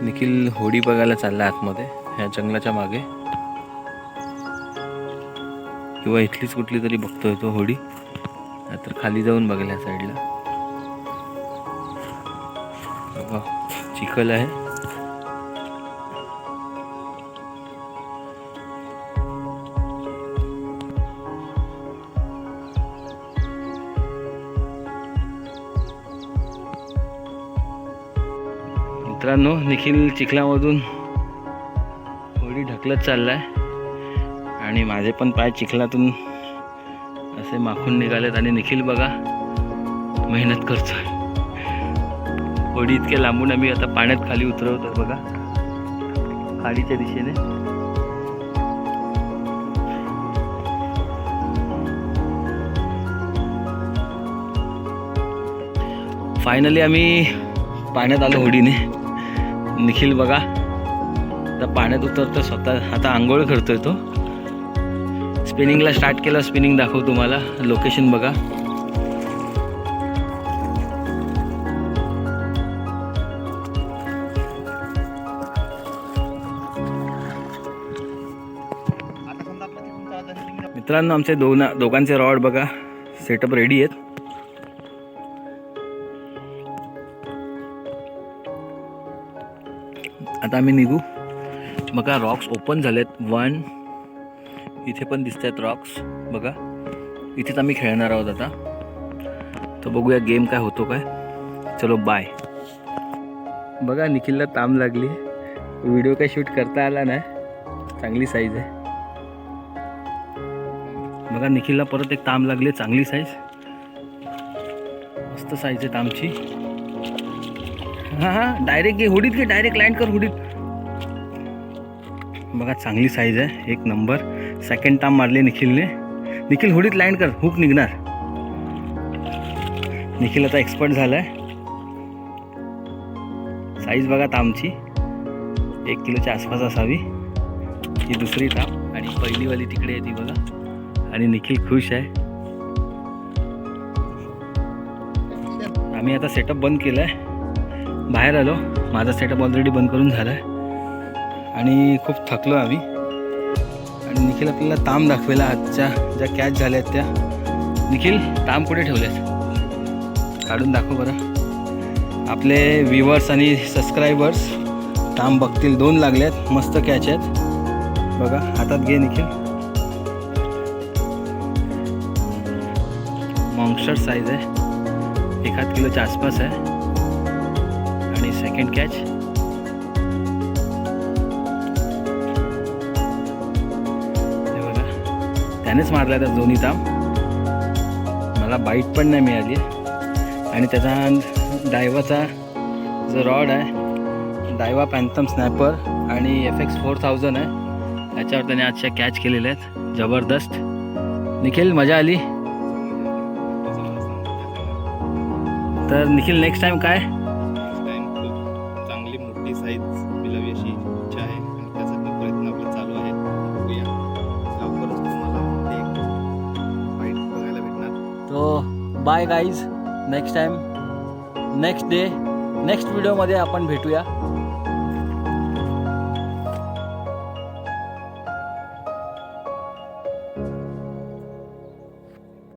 निखिल होडी बघायला चालला आतमध्ये ह्या जंगलाच्या मागे. किंवा इथलीच कुठली तरी बघतोय तो होडी. नाहीतर खाली जाऊन बघेल ह्या साईडला. चिखल आहे. मित्रांनो निखिल चिखलामधून होडी ढकलत चाललाय. आणि माझे पण पाय चिखलातून असे माखून निघालेत आणि निखिल बघा मेहनत करतो होडी इतक्या लांबून आम्ही आता पाण्यात खाली उतरवतो बघा. खाडीच्या दिशेने. फायनली आम्ही पाण्यात आलो होडीने. निखिल बघा. आता पाण्यात उतरतो स्वतः आता आंघोळ करतोय तो. स्पिनिंगला स्टार्ट केलं स्पिनिंग दाखवू तुम्हाला. लोकेशन बघा. मित्रांनो आमचे दोन दोघांचे रॉड बघा. सेटअप रेडी आहेत. आता आम्ही निघू. बघा रॉक्स ओपन झालेत. वन इथे पण दिसत आहेत रॉक्स बघा. इथेच आम्ही खेळणार आहोत आता. तर बघूया गेम काय होतो काय. चलो बाय बघा निखिलला ताम लागली. व्हिडिओ काय शूट करता आला नाही. चांगली साईज आहे. बघा निखिलला परत एक ताम लागली. चांगली साईज मस्त साईज आहे तामची हां हां डायरेक्ट घे हुडीत घे डायरेक्ट लँड कर हुडीत बघा चांगली साईज आहे एक नंबर सेकंड टाम मारले निखिलने. निखिल हुडीत लँड कर हुक निघणार. निखिल आता एक्सपर्ट झालाय. साईज बघा तामची एक किलोच्या आसपास असावी. ही दुसरी ताम आणि पहिलीवाली तिकडे आहे ती बघा. आणि निखिल खुश आहे. आम्ही आता सेटअप बंद केलं आहे बाहेर आलो. माझा सेटअप ऑलरेडी बंद करून झाला आहे आणि खूप थकलो आम्ही. आणि निखिल आपल्याला ताम दाखवेला आजच्या ज्या कॅच झाल्या आहेत त्या. निखिल ताम कुठे ठेवल्यात काढून दाखव बरं. आपले व्ह्युअर्स आणि सबस्क्रायबर्स ताम बघतील. दोन लागले आहेत मस्त कॅच आहेत. बघा हातात घे निखिल. मॉन्स्टर साईज आहे. एखाद किलोच्या आसपास आहे. आणि सेकंड कॅच हे बघा त्यानेच मारला त्या दोन्ही ताम. मला बाईट पण नाही मिळाली. आणि त्याचा डायवाचा जो रॉड आहे डायवा पॅन्थम स्नॅपर आणि एफ एक्स फोर थाउजंड आहे. त्याच्यावर त्याने आजच्या कॅच केलेल्या आहेत. जबरदस्त. निखिल मजा आली? तर निखिल नेक्स्ट टाइम काय? तो bye guys next time next day next व्हिडिओमध्ये आपण भेटूया.